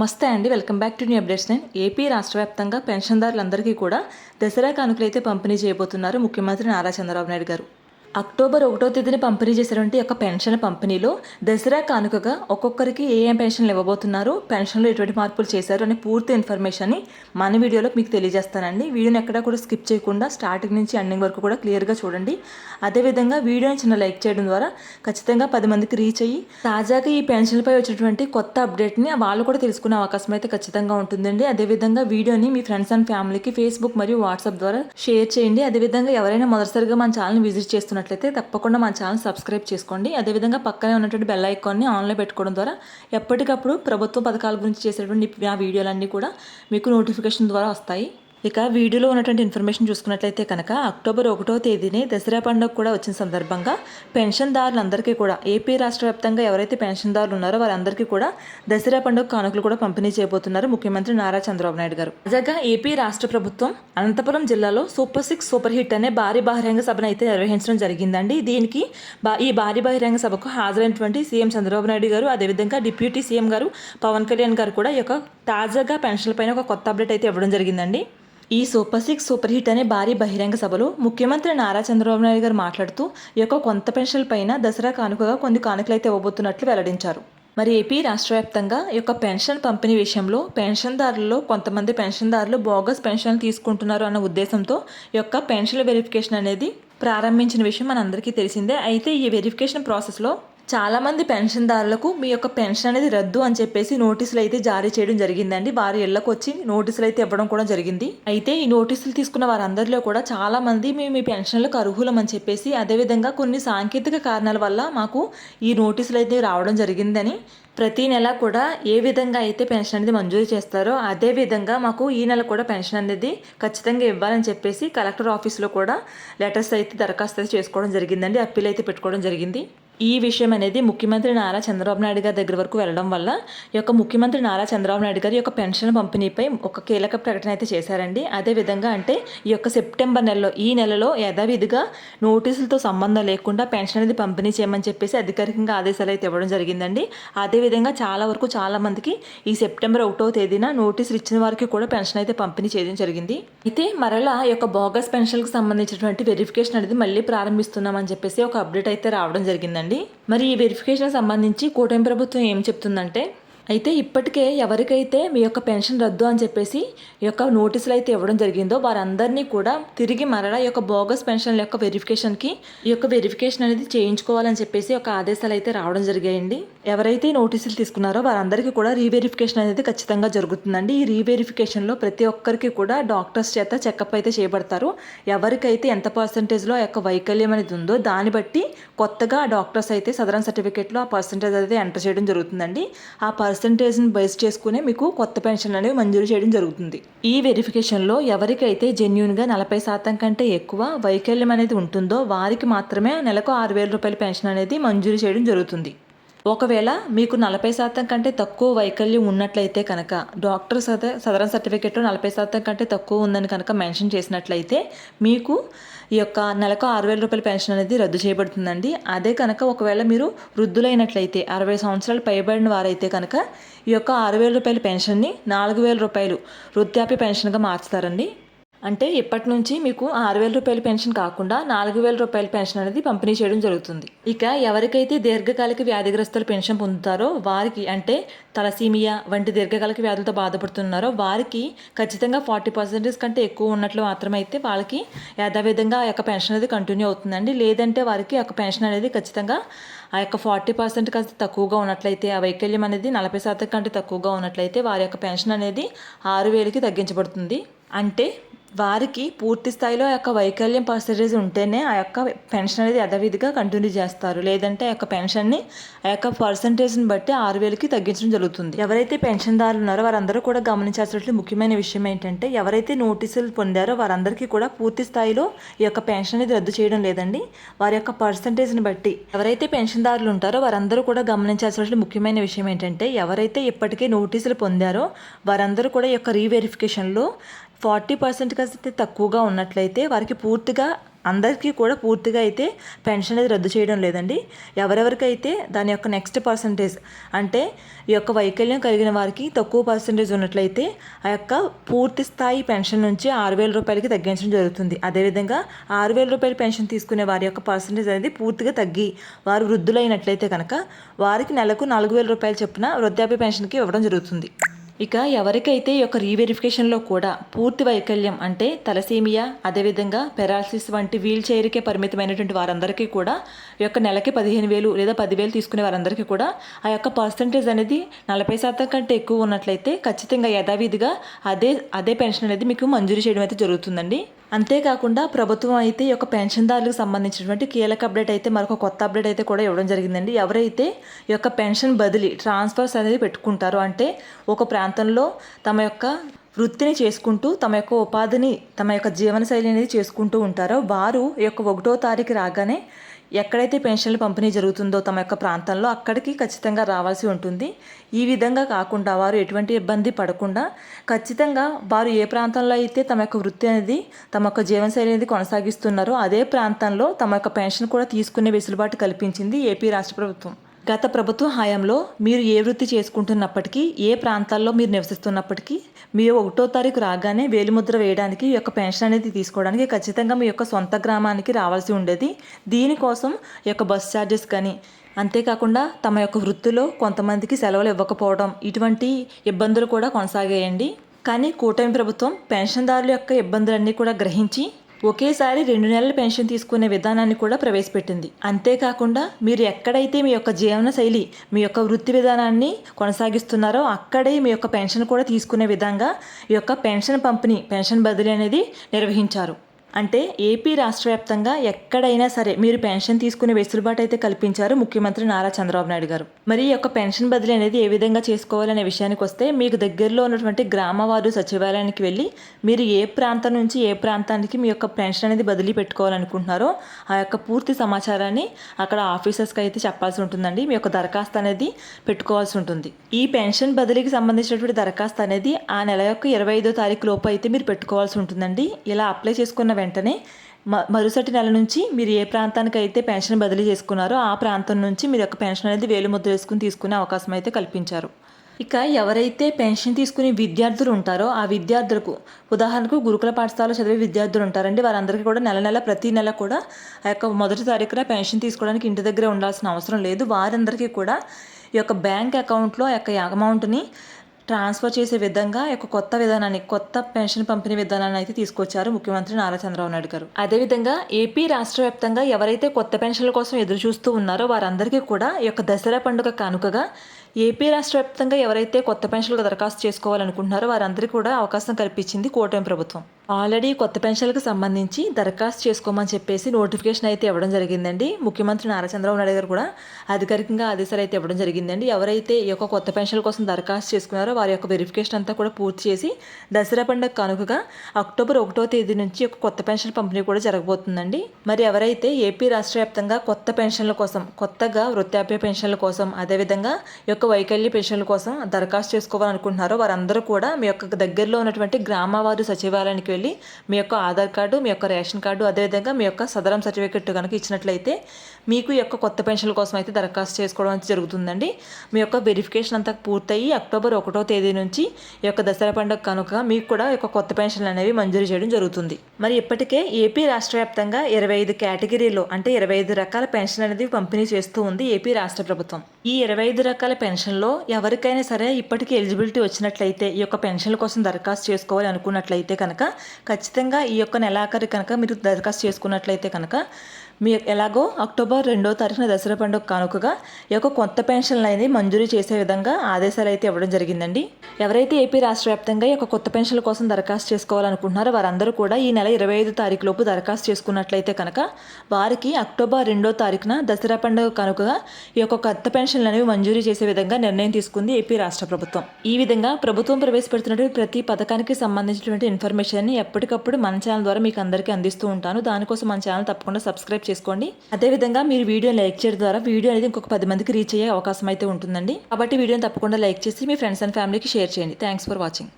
నమస్తే అండి. Welcome back to new updates నేను ఏపీ రాష్ట్ర వ్యాప్తంగా పెన్షన్దారులందరికీ కూడా దసరా కానుకలు అయితే పంపిణీ చేయబోతున్నారు ముఖ్యమంత్రి నారా చంద్రబాబు నాయుడు గారు. అక్టోబర్ ఒకటో తేదీన పంపిణీ చేసినటువంటి యొక్క పెన్షన్ పంపిణీలో దసరా కానుకగా ఒక్కొక్కరికి ఏ ఏ పెన్షన్లు ఇవ్వబోతున్నారు పెన్షన్లో ఎటువంటి మార్పులు చేశారు అనే పూర్తి ఇన్ఫర్మేషన్ని మన వీడియోలో మీకు తెలియజేస్తానండి. వీడియోని ఎక్కడా కూడా స్కిప్ చేయకుండా స్టార్టింగ్ నుంచి ఎండింగ్ వరకు కూడా క్లియర్గా చూడండి. అదేవిధంగా వీడియోని చిన్న లైక్ చేయడం ద్వారా ఖచ్చితంగా పది మందికి రీచ్ అయ్యి తాజాగా ఈ పెన్షన్లపై వచ్చినటువంటి కొత్త అప్డేట్ని వాళ్ళు కూడా తెలుసుకునే అవకాశం అయితే ఖచ్చితంగా ఉంటుందండి. అదేవిధంగా వీడియోని మీ ఫ్రెండ్స్ అండ్ ఫ్యామిలీకి ఫేస్బుక్ మరియు వాట్సాప్ ద్వారా షేర్ చేయండి. అదేవిధంగా ఎవరైనా మొదటిసారిగా మన ఛానల్ని విజిట్ చేస్తున్నట్లయితే తప్పకుండా మా ఛానల్ సబ్స్క్రైబ్ చేసుకోండి. అదేవిధంగా పక్కనే ఉన్నటువంటి బెల్ ఐకాన్ని ఆన్లో పెట్టుకోవడం ద్వారా ఎప్పటికప్పుడు ప్రభుత్వ పథకాల గురించి చేసేటువంటి ఆ వీడియోలన్నీ కూడా మీకు నోటిఫికేషన్ ద్వారా వస్తాయి. ఇక వీడియోలో ఉన్నటువంటి ఇన్ఫర్మేషన్ చూసుకున్నట్లయితే కనుక అక్టోబర్ ఒకటో తేదీని దసరా పండుగ కూడా వచ్చిన సందర్భంగా పెన్షన్దారులందరికీ కూడా ఏపీ రాష్ట్ర వ్యాప్తంగా ఎవరైతే పెన్షన్దారులు ఉన్నారో వారందరికీ కూడా దసరా పండుగ కానుకలు కూడా పంపిణీ చేయబోతున్నారు ముఖ్యమంత్రి నారా చంద్రబాబు నాయుడు గారు. తాజాగా ఏపీ రాష్ట్ర ప్రభుత్వం అనంతపురం జిల్లాలో సూపర్ సిక్స్ సూపర్ హిట్ అనే భారీ బహిరంగ సభను అయితే నిర్వహించడం జరిగిందండి. దీనికి బా ఈ భారీ బహిరంగ సభకు హాజరైనటువంటి సీఎం చంద్రబాబు నాయుడు గారు అదేవిధంగా డిప్యూటీ సీఎం గారు పవన్ కళ్యాణ్ గారు కూడా ఈ యొక్క తాజాగా పెన్షన్లపైన ఒక కొత్త అప్డేట్ అయితే ఇవ్వడం జరిగిందండి. ఈ సూపర్ సిక్స్ సూపర్ హిట్ అనే భారీ బహిరంగ సభలో ముఖ్యమంత్రి నారా చంద్రబాబు నాయుడు గారు మాట్లాడుతూ ఈ యొక్క కొంత పెన్షన్ల పైన దసరా కానుకగా కొన్ని కానుకలైతే ఇవ్వబోతున్నట్లు వెల్లడించారు. మరి ఏపీ రాష్ట్ర వ్యాప్తంగా ఈ యొక్క పెన్షన్ పంపిణీ విషయంలో పెన్షన్దారుల్లో కొంతమంది పెన్షన్దారులు బోగస్ పెన్షన్ తీసుకుంటున్నారు అన్న ఉద్దేశంతో ఈ యొక్క పెన్షన్ల వెరిఫికేషన్ అనేది ప్రారంభించిన విషయం మనందరికీ తెలిసిందే. అయితే ఈ వెరిఫికేషన్ ప్రాసెస్లో చాలామంది పెన్షన్దారులకు మీ యొక్క పెన్షన్ అనేది రద్దు అని చెప్పేసి నోటీసులు అయితే జారీ చేయడం జరిగిందండి. వారి ఇళ్ళకు వచ్చి నోటీసులు అయితే ఇవ్వడం కూడా జరిగింది. అయితే ఈ నోటీసులు తీసుకున్న వారందరిలో కూడా చాలా మంది మేము మీ పెన్షన్లకు అర్హులం అని చెప్పేసి అదేవిధంగా కొన్ని సాంకేతిక కారణాల వల్ల మాకు ఈ నోటీసులు అయితే రావడం జరిగిందని ప్రతి నెల కూడా ఏ విధంగా అయితే పెన్షన్ అనేది మంజూరు చేస్తారో అదే విధంగా మాకు ఈ నెల కూడా పెన్షన్ అనేది ఖచ్చితంగా ఇవ్వాలని చెప్పేసి కలెక్టర్ ఆఫీస్లో కూడా లెటర్స్ అయితే దరఖాస్తు అయితే చేసుకోవడం జరిగిందండి. అప్పీల్ అయితే పెట్టుకోవడం జరిగింది. ఈ విషయం అనేది ముఖ్యమంత్రి నారా చంద్రబాబు నాయుడు గారి దగ్గర వరకు వెళ్ళడం వల్ల ఈ యొక్క ముఖ్యమంత్రి నారా చంద్రబాబు నాయుడు గారి యొక్క పెన్షన్ పంపిణీపై ఒక కీలక ప్రకటన అయితే చేశారండి. అదే విధంగా అంటే ఈ యొక్క సెప్టెంబర్ నెలలో ఈ నెలలో యథావిధిగా నోటీసులతో సంబంధం లేకుండా పెన్షన్ అనేది పంపిణీ చేయమని చెప్పేసి అధికారికంగా ఆదేశాలు అయితే ఇవ్వడం జరిగిందండి. అదేవిధంగా చాలా వరకు చాలా మందికి ఈ సెప్టెంబర్ ఒకటో తేదీన నోటీసులు ఇచ్చిన వారికి కూడా పెన్షన్ అయితే పంపిణీ చేయడం జరిగింది. అయితే మరలా ఈ యొక్క బోగస్ పెన్షన్కి సంబంధించినటువంటి వెరిఫికేషన్ అనేది మళ్ళీ ప్రారంభిస్తున్నామని చెప్పేసి ఒక అప్డేట్ అయితే రావడం జరిగిందండి. మరి ఈ వెరిఫికేషన్ సంబంధించి కూటమి ప్రభుత్వం ఏం చెప్తుందంటే అయితే ఇప్పటికే ఎవరికైతే మీ యొక్క పెన్షన్ రద్దు అని చెప్పేసి ఈ యొక్క నోటీసులు అయితే ఇవ్వడం జరిగిందో వారందరినీ కూడా తిరిగి మరలా ఈ యొక్క బోగస్ పెన్షన్ల యొక్క వెరిఫికేషన్కి ఈ యొక్క వెరిఫికేషన్ అనేది చేయించుకోవాలని చెప్పేసి ఒక ఆదేశాలు అయితే రావడం జరిగాయండి. ఎవరైతే నోటీసులు తీసుకున్నారో వారందరికీ కూడా రీవెరిఫికేషన్ అనేది ఖచ్చితంగా జరుగుతుందండి. ఈ రీవెరిఫికేషన్లో ప్రతి ఒక్కరికి కూడా డాక్టర్స్ చేత చెకప్ అయితే చేయబడతారు ఎవరికైతే ఎంత పర్సంటేజ్లో ఆ యొక్క వైకల్యం అనేది ఉందో దాన్ని బట్టి కొత్తగా డాక్టర్స్ అయితే సదరన్ సర్టిఫికేట్లో ఆ పర్సంటేజ్ అయితే ఎంటర్ చేయడం జరుగుతుందండి. ఆ పర్సంటేజ్ని బేస్ చేసుకునే మీకు కొత్త పెన్షన్ అనేవి మంజూరు చేయడం జరుగుతుంది. ఈ వెరిఫికేషన్లో ఎవరికైతే జెన్యున్గా నలభై శాతం కంటే ఎక్కువ వైకల్యం అనేది ఉంటుందో వారికి మాత్రమే నెలకు ఆరు వేల రూపాయల పెన్షన్ అనేది మంజూరు చేయడం జరుగుతుంది. ఒకవేళ మీకు నలభై శాతం కంటే తక్కువ వైకల్యం ఉన్నట్లయితే కనుక డాక్టర్ సద సదరన్ సర్టిఫికేట్లో నలభై శాతం కంటే తక్కువ ఉందని కనుక మెన్షన్ చేసినట్లయితే మీకు ఈ యొక్క నెలకు ఆరు వేల రూపాయల పెన్షన్ అనేది రద్దు చేయబడుతుందండి. అదే కనుక ఒకవేళ మీరు వృద్ధులైనట్లయితే అరవై సంవత్సరాలు పైబడిన వారైతే కనుక ఈ యొక్క ఆరు వేల రూపాయల పెన్షన్ని నాలుగు వేల రూపాయలు వృద్ధాప్య పెన్షన్గా మార్చుతారండి. అంటే ఇప్పటి నుంచి మీకు ఆరు వేల రూపాయల పెన్షన్ కాకుండా నాలుగు వేల రూపాయల పెన్షన్ అనేది పంపిణీ చేయడం జరుగుతుంది. ఇక ఎవరికైతే దీర్ఘకాలిక వ్యాధిగ్రస్తులు పెన్షన్ పొందుతారో వారికి అంటే తలసీమియా వంటి దీర్ఘకాలిక వ్యాధులతో బాధపడుతున్నారో వారికి ఖచ్చితంగా ఫార్టీ పర్సెంటేజ్ కంటే ఎక్కువ ఉన్నట్లు మాత్రమైతే వాళ్ళకి యథావిధంగా ఆ యొక్క పెన్షన్ అనేది కంటిన్యూ అవుతుందండి. లేదంటే వారికి ఆ యొక్క పెన్షన్ అనేది ఖచ్చితంగా ఆ యొక్క ఫార్టీ పర్సెంట్ కాస్త తక్కువగా ఉన్నట్లయితే ఆ వైకల్యం అనేది నలభై శాతం కంటే తక్కువగా ఉన్నట్లయితే వారి యొక్క పెన్షన్ అనేది ఆరు వేలకి తగ్గించబడుతుంది. అంటే వారికి పూర్తి స్థాయిలో ఆ యొక్క వైకల్యం పర్సంటేజ్ ఉంటేనే ఆ యొక్క పెన్షన్ అనేది యథావిధిగా కంటిన్యూ చేస్తారు. లేదంటే ఆ యొక్క పెన్షన్ని ఆ యొక్క పర్సంటేజ్ని బట్టి ఆరు వేలకి తగ్గించడం జరుగుతుంది. ఎవరైతే పెన్షన్దారులు ఉన్నారో వారందరూ కూడా గమనించాల్సినట్లు ముఖ్యమైన విషయం ఏంటంటే ఎవరైతే నోటీసులు పొందారో వారందరికీ కూడా పూర్తి స్థాయిలో ఈ యొక్క పెన్షన్ అనేది రద్దు చేయడం లేదండి. వారి యొక్క పర్సంటేజ్ని బట్టి ఎవరైతే పెన్షన్దారులు ఉంటారో వారందరూ కూడా గమనించాల్సినట్లు ముఖ్యమైన విషయం ఏంటంటే ఎవరైతే ఇప్పటికే నోటీసులు పొందారో వారందరూ కూడా ఈ యొక్క రీవెరిఫికేషన్లో ఫార్టీ పర్సెంట్ అయితే తక్కువగా ఉన్నట్లయితే వారికి పూర్తిగా అందరికీ కూడా పూర్తిగా అయితే పెన్షన్ అనేది రద్దు చేయడం లేదండి. ఎవరెవరికైతే దాని యొక్క నెక్స్ట్ పర్సంటేజ్ అంటే ఈ యొక్క వైకల్యం కలిగిన వారికి తక్కువ పర్సంటేజ్ ఉన్నట్లయితే ఆ యొక్క పూర్తి స్థాయి పెన్షన్ నుంచి ఆరు వేల రూపాయలకి తగ్గించడం జరుగుతుంది. అదేవిధంగా ఆరు వేల రూపాయల పెన్షన్ తీసుకునే వారి యొక్క పర్సంటేజ్ అనేది పూర్తిగా తగ్గి వారు వృద్ధులైనట్లయితే కనుక వారికి నెలకు నాలుగు వేల రూపాయలు చొప్పున వృద్ధాప్య పెన్షన్కి ఇవ్వడం జరుగుతుంది. ఇక ఎవరికైతే ఈ యొక్క రీవెరిఫికేషన్లో కూడా పూర్తి వైకల్యం అంటే తలసీమియా అదేవిధంగా పెరాలసిస్ వంటి వీల్ చైర్కే పరిమితమైనటువంటి వారందరికీ కూడా ఈ యొక్క నెలకి పదిహేను వేలు లేదా పదివేలు తీసుకునే వారందరికీ కూడా ఆ యొక్క పర్సంటేజ్ అనేది నలభై శాతం కంటే ఎక్కువ ఉన్నట్లయితే ఖచ్చితంగా యథావిధిగా అదే అదే పెన్షన్ అనేది మీకు మంజూరు చేయడం అయితే జరుగుతుందండి. అంతేకాకుండా ప్రభుత్వం అయితే ఈ యొక్క పెన్షన్దారులకు సంబంధించినటువంటి కీలక అప్డేట్ అయితే మరొక కొత్త అప్డేట్ అయితే కూడా ఇవ్వడం జరిగిందండి. ఎవరైతే ఈ యొక్క పెన్షన్ బదిలీ ట్రాన్స్ఫర్స్ అనేది పెట్టుకుంటారో అంటే ఒక ప్రాంతంలో తమ యొక్క వృత్తిని చేసుకుంటూ తమ యొక్క ఉపాధిని తమ యొక్క జీవనశైలి అనేది చేసుకుంటూ ఉంటారో వారు ఈ యొక్క ఒకటో తారీఖు రాగానే ఎక్కడైతే పెన్షన్లు పంపిణీ జరుగుతుందో తమ యొక్క ప్రాంతంలో అక్కడికి ఖచ్చితంగా రావాల్సి ఉంటుంది. ఈ విధంగా కాకుండా వారు ఎటువంటి ఇబ్బంది పడకుండా ఖచ్చితంగా వారు ఏ ప్రాంతంలో అయితే తమ యొక్క వృత్తి అనేది తమ యొక్క జీవనశైలి అనేది కొనసాగిస్తున్నారో అదే ప్రాంతంలో తమ యొక్క పెన్షన్ కూడా తీసుకునే వెసులుబాటు కల్పించింది ఏపీ రాష్ట్ర ప్రభుత్వం. గత ప్రభుత్వ హయాంలో మీరు ఏ వృత్తి చేసుకుంటున్నప్పటికీ ఏ ప్రాంతాల్లో మీరు నివసిస్తున్నప్పటికీ మీరు ఒకటో తారీఖు రాగానే వేలిముద్ర వేయడానికి ఈ యొక్క పెన్షన్ అనేది తీసుకోవడానికి ఖచ్చితంగా మీ యొక్క సొంత గ్రామానికి రావాల్సి ఉండేది. దీనికోసం ఈ యొక్క బస్ ఛార్జెస్ కానీ అంతేకాకుండా తమ యొక్క వృత్తిలో కొంతమందికి సెలవులు ఇవ్వకపోవడం ఇటువంటి ఇబ్బందులు కూడా కొనసాగాయండి. కానీ కూటమి ప్రభుత్వం పెన్షన్దారుల యొక్క ఇబ్బందులన్నీ కూడా గ్రహించి ఒకేసారి రెండు నెలల పెన్షన్ తీసుకునే విధానాన్ని కూడా ప్రవేశపెట్టింది. అంతేకాకుండా మీరు ఎక్కడైతే మీ యొక్క జీవన శైలి మీ యొక్క వృత్తి విధానాన్ని కొనసాగిస్తున్నారో అక్కడే మీ యొక్క పెన్షన్ కూడా తీసుకునే విధంగా ఈ యొక్క పెన్షన్ పంపిణీ పెన్షన్ బదిలీ అనేది నిర్వహించారు. అంటే ఏపీ రాష్ట్ర వ్యాప్తంగా ఎక్కడైనా సరే మీరు పెన్షన్ తీసుకునే వెసులుబాటు అయితే కల్పించారు ముఖ్యమంత్రి నారా చంద్రబాబు నాయుడు గారు. మరి ఈ యొక్క పెన్షన్ బదిలీ అనేది ఏ విధంగా చేసుకోవాలనే విషయానికి వస్తే మీకు దగ్గరలో ఉన్నటువంటి గ్రామవారు సచివాలయానికి వెళ్ళి మీరు ఏ ప్రాంతం నుంచి ఏ ప్రాంతానికి మీ యొక్క పెన్షన్ అనేది బదిలీ పెట్టుకోవాలనుకుంటున్నారో ఆ యొక్క పూర్తి సమాచారాన్ని అక్కడ ఆఫీసర్స్కి అయితే చెప్పాల్సి ఉంటుందండి. మీ యొక్క దరఖాస్తు అనేది పెట్టుకోవాల్సి ఉంటుంది. ఈ పెన్షన్ బదిలీకి సంబంధించినటువంటి దరఖాస్తు అనేది ఆ నెల యొక్క ఇరవై ఐదో తారీఖు లోపు అయితే మీరు పెట్టుకోవాల్సి ఉంటుందండి. ఇలా అప్లై చేసుకున్న వెంటనే మ మరుసటి నెల నుంచి మీరు ఏ ప్రాంతానికి అయితే పెన్షన్ బదిలీ చేసుకున్నారో ఆ ప్రాంతం నుంచి మీరు యొక్క పెన్షన్ అనేది వేలు ముద్ర వేసుకుని తీసుకునే అవకాశం అయితే కల్పించారు. ఇక ఎవరైతే పెన్షన్ తీసుకునే విద్యార్థులు ఉంటారో ఆ విద్యార్థులకు ఉదాహరణకు గురుకుల పాఠశాలలో చదివే విద్యార్థులు ఉంటారండి వారందరికీ కూడా నెల నెల ప్రతి నెల కూడా ఆ యొక్క మొదటి తారీఖున పెన్షన్ తీసుకోవడానికి ఇంటి దగ్గరే ఉండాల్సిన అవసరం లేదు. వారందరికీ కూడా ఈ యొక్క బ్యాంక్ అకౌంట్లో ఆ యొక్క అమౌంట్ని ట్రాన్స్ఫర్ చేసే విధంగా ఒక కొత్త విధానాన్ని కొత్త పెన్షన్ పంపిణీ విధానాన్ని అయితే తీసుకొచ్చారు ముఖ్యమంత్రి నారా చంద్రబాబు నాయుడు గారు. అదేవిధంగా ఏపీ రాష్ట్ర వ్యాప్తంగా ఎవరైతే కొత్త పెన్షన్ల కోసం ఎదురు చూస్తూ ఉన్నారో వారందరికీ కూడా ఈ యొక్క దసరా పండుగ కానుకగా ఏపీ రాష్ట్ర వ్యాప్తంగా ఎవరైతే కొత్త పెన్షన్లకు దరఖాస్తు చేసుకోవాలనుకుంటున్నారో వారందరికీ కూడా అవకాశం కల్పించింది కూటమి ప్రభుత్వం. ఆల్రెడీ కొత్త పెన్షన్లకు సంబంధించి దరఖాస్తు చేసుకోమని చెప్పేసి నోటిఫికేషన్ అయితే ఇవ్వడం జరిగిందండి. ముఖ్యమంత్రి నారా చంద్రబాబు నాయుడు గారు కూడా అధికారికంగా ఆదేశాలు అయితే ఇవ్వడం జరిగిందండి. ఎవరైతే ఈ యొక్క కొత్త పెన్షన్ల కోసం దరఖాస్తు చేసుకున్నారో వారి యొక్క వెరిఫికేషన్ అంతా కూడా పూర్తి చేసి దసరా పండుగ కానుకగా అక్టోబర్ ఒకటో తేదీ నుంచి ఒక కొత్త పెన్షన్ పంపిణీ కూడా జరగబోతుందండి. మరి ఎవరైతే ఏపీ రాష్ట్ర వ్యాప్తంగా కొత్త పెన్షన్ల కోసం కొత్తగా వృద్ధాప్య పెన్షన్ల కోసం అదేవిధంగా ఈ యొక్క వైకల్య పెన్షన్ల కోసం దరఖాస్తు చేసుకోవాలనుకుంటున్నారో వారందరూ కూడా మీ యొక్క దగ్గరలో ఉన్నటువంటి గ్రామవారి సచివాలయానికి వెళ్ళి మీ యొక్క ఆధార్ కార్డు మీ యొక్క రేషన్ కార్డు అదేవిధంగా మీ యొక్క సదరం సర్టిఫికెట్ కనుక ఇచ్చినట్లయితే మీకు యొక్క కొత్త పెన్షన్ల కోసం అయితే దరఖాస్తు చేసుకోవడం అయితే జరుగుతుందండి. మీ యొక్క వెరిఫికేషన్ అంతా పూర్తయి అక్టోబర్ ఒకటో తేదీ నుంచి ఈ యొక్క దసరా పండుగ కనుక మీకు కూడా యొక్క కొత్త పెన్షన్లు అనేవి మంజూరు చేయడం జరుగుతుంది. మరి ఇప్పటికే ఏపీ రాష్ట్ర వ్యాప్తంగా ఇరవై ఐదు కేటగిరీలో అంటే ఇరవై ఐదు రకాల పెన్షన్ అనేది పంపిణీ చేస్తూ ఉంది ఏపీ రాష్ట్ర ప్రభుత్వం. ఈ ఇరవై ఐదు రకాల పెన్షన్లో ఎవరికైనా సరే ఇప్పటికీ ఎలిజిబిలిటీ వచ్చినట్లయితే ఈ యొక్క పెన్షన్ల కోసం దరఖాస్తు చేసుకోవాలి అనుకున్నట్లయితే కనుక ఖచ్చితంగా ఈ యొక్క నెలాఖరు కనుక మీరు దరఖాస్తు చేసుకున్నట్లయితే కనుక మీరు ఎలాగో అక్టోబర్ రెండో తారీఖున దసరా పండుగ కానుకగా ఈ యొక్క కొత్త పెన్షన్లు అనేది మంజూరు చేసే విధంగా ఆదేశాలు అయితే ఇవ్వడం జరిగిందండి. ఎవరైతే ఏపీ రాష్ట్ర వ్యాప్తంగా ఈ యొక్క కొత్త పెన్షన్ల కోసం దరఖాస్తు చేసుకోవాలనుకుంటున్నారో వారందరూ కూడా ఈ నెల ఇరవై ఐదు తారీఖు లోపు దరఖాస్తు చేసుకున్నట్లయితే కనుక వారికి అక్టోబర్ రెండో తారీఖున దసరా పండుగ కానుకగా ఈ యొక్క కొత్త పెన్షన్లు అనేవి మంజూరు చేసే విధంగా నిర్ణయం తీసుకుంది ఏపీ రాష్ట్ర ప్రభుత్వం. ఈ విధంగా ప్రభుత్వం ప్రవేశపెడుతున్నటువంటి ప్రతి పథకానికి సంబంధించినటువంటి ఇన్ఫర్మేషన్ని ఎప్పటికప్పుడు మన ఛానల్ ద్వారా మీకు అందరికీ అందిస్తూ ఉంటాను. దానికోసం మన ఛానల్ తప్పకుండా సబ్స్క్రైబ్ చేసుకోండి. అదేవిధంగా మీరు వీడియో లైక్ చేయడం ద్వారా వీడియో అనేది ఇంకొక పది మందికి రీచ్ అయ్యే అవకాశం అయితే ఉంటుందండి. కాబట్టి వీడియోని తప్పకుండా లైక్ చేసి మీ ఫ్రెండ్స్ అండ్ ఫ్యామిలీకి షేర్ చేయండి. Thanks for watching.